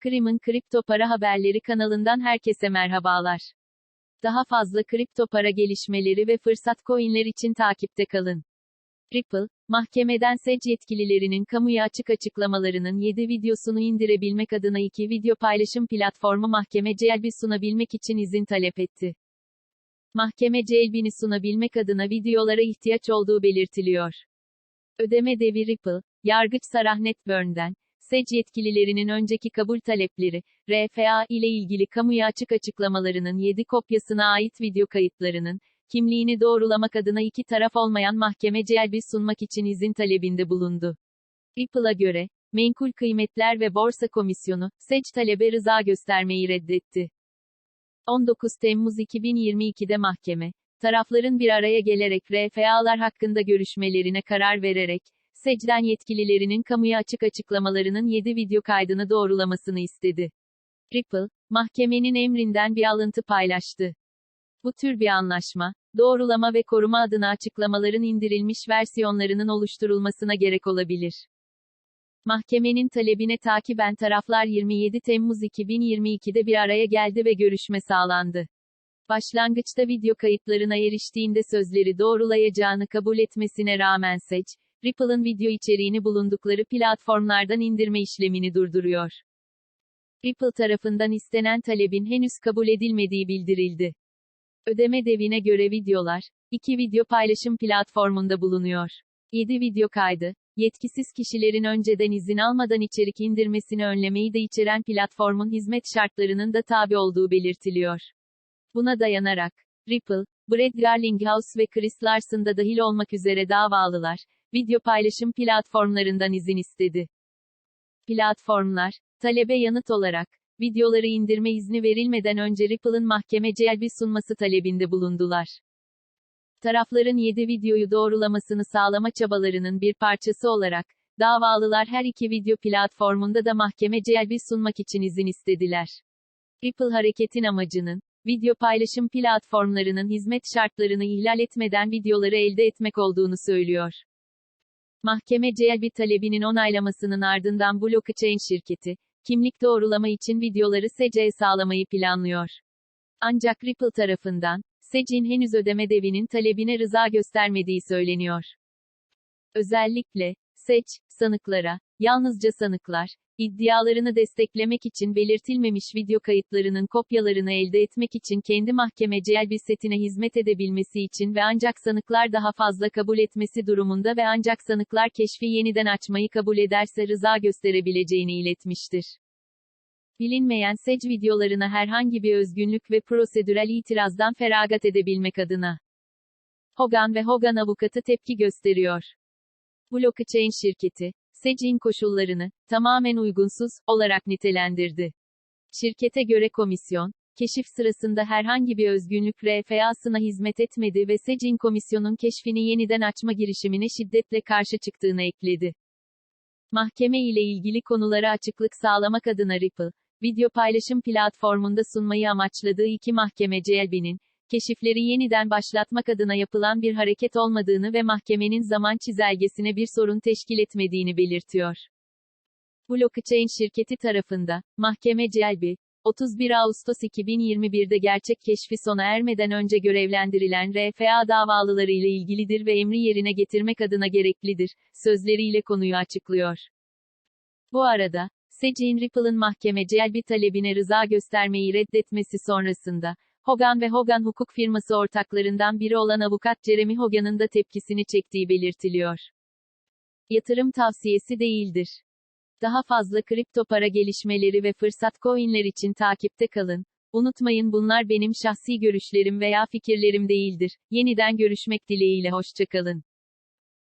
Krim'in kripto para haberleri kanalından herkese merhabalar. Daha fazla kripto para gelişmeleri ve fırsat coinler için takipte kalın. Ripple, mahkemeden SEC yetkililerinin kamuya açık açıklamalarının 7 videosunu indirebilmek adına iki video paylaşım platformu mahkeme CLB sunabilmek için izin talep etti. Mahkeme CLB'ni sunabilmek adına videolara ihtiyaç olduğu belirtiliyor. Ödeme devi Ripple, yargıç Sarah Netburn'den, SEC yetkililerinin önceki kabul talepleri, RFA ile ilgili kamuya açık açıklamalarının 7 kopyasına ait video kayıtlarının, kimliğini doğrulamak adına iki taraf olmayan mahkeme CLB sunmak için izin talebinde bulundu. Ripple'a göre, Menkul Kıymetler ve Borsa Komisyonu, SEC talebe rıza göstermeyi reddetti. 19 Temmuz 2022'de mahkeme, tarafların bir araya gelerek RFA'lar hakkında görüşmelerine karar vererek, SEC'den yetkililerinin kamuya açık açıklamalarının 7 video kaydını doğrulamasını istedi. Ripple, mahkemenin emrinden bir alıntı paylaştı. Bu tür bir anlaşma, doğrulama ve koruma adına açıklamaların indirilmiş versiyonlarının oluşturulmasına gerek olabilir. Mahkemenin talebine takiben taraflar 27 Temmuz 2022'de bir araya geldi ve görüşme sağlandı. Başlangıçta video kayıtlarına eriştiğinde sözleri doğrulayacağını kabul etmesine rağmen SEC, Ripple'ın video içeriğini bulundukları platformlardan indirme işlemini durduruyor. Ripple tarafından istenen talebin henüz kabul edilmediği bildirildi. Ödeme devine göre videolar, iki video paylaşım platformunda bulunuyor. 7 video kaydı, yetkisiz kişilerin önceden izin almadan içerik indirmesini önlemeyi de içeren platformun hizmet şartlarının da tabi olduğu belirtiliyor. Buna dayanarak, Ripple, Brad Garlinghouse ve Chris Larson da dahil olmak üzere davalılar, video paylaşım platformlarından izin istedi. Platformlar, talebe yanıt olarak, videoları indirme izni verilmeden önce Ripple'ın mahkeme CLB sunması talebinde bulundular. Tarafların 7 videoyu doğrulamasını sağlama çabalarının bir parçası olarak, davalılar her iki video platformunda da mahkeme CLB sunmak için izin istediler. Ripple hareketin amacının, video paylaşım platformlarının hizmet şartlarını ihlal etmeden videoları elde etmek olduğunu söylüyor. Mahkeme CLB talebinin onaylamasının ardından blockchain şirketi, kimlik doğrulama için videoları SEC'e sağlamayı planlıyor. Ancak Ripple tarafından, SEC'in henüz ödeme devinin talebine rıza göstermediği söyleniyor. Özellikle, SEC, sanıklara, yalnızca sanıklar, iddialarını desteklemek için belirtilmemiş video kayıtlarının kopyalarını elde etmek için kendi mahkeme CLB setine hizmet edebilmesi için ve ancak sanıklar daha fazla kabul etmesi durumunda ve ancak sanıklar keşfi yeniden açmayı kabul ederse rıza gösterebileceğini iletmiştir. Bilinmeyen SEC videolarına herhangi bir özgünlük ve prosedürel itirazdan feragat edebilmek adına. Hogan ve Hogan avukatı tepki gösteriyor. Blockchain şirketi, SEC'in koşullarını, tamamen uygunsuz, olarak nitelendirdi. Şirkete göre komisyon, keşif sırasında herhangi bir özgünlük RFA'sına hizmet etmedi ve SEC'in komisyonun keşfini yeniden açma girişimine şiddetle karşı çıktığını ekledi. Mahkeme ile ilgili konulara açıklık sağlamak adına Ripple, video paylaşım platformunda sunmayı amaçladığı iki mahkeme CLB'nin, keşifleri yeniden başlatmak adına yapılan bir hareket olmadığını ve mahkemenin zaman çizelgesine bir sorun teşkil etmediğini belirtiyor. Blockchain şirketi tarafında, mahkeme CLB, 31 Ağustos 2021'de gerçek keşfi sona ermeden önce görevlendirilen RFA davalıları ile ilgilidir ve emri yerine getirmek adına gereklidir, sözleriyle konuyu açıklıyor. Bu arada, SEC'in Ripple'ın mahkeme CLB talebine rıza göstermeyi reddetmesi sonrasında, Hogan ve Hogan hukuk firması ortaklarından biri olan avukat Jeremy Hogan'ın da tepkisini çektiği belirtiliyor. Yatırım tavsiyesi değildir. Daha fazla kripto para gelişmeleri ve fırsat coinler için takipte kalın. Unutmayın bunlar benim şahsi görüşlerim veya fikirlerim değildir. Yeniden görüşmek dileğiyle hoşçakalın.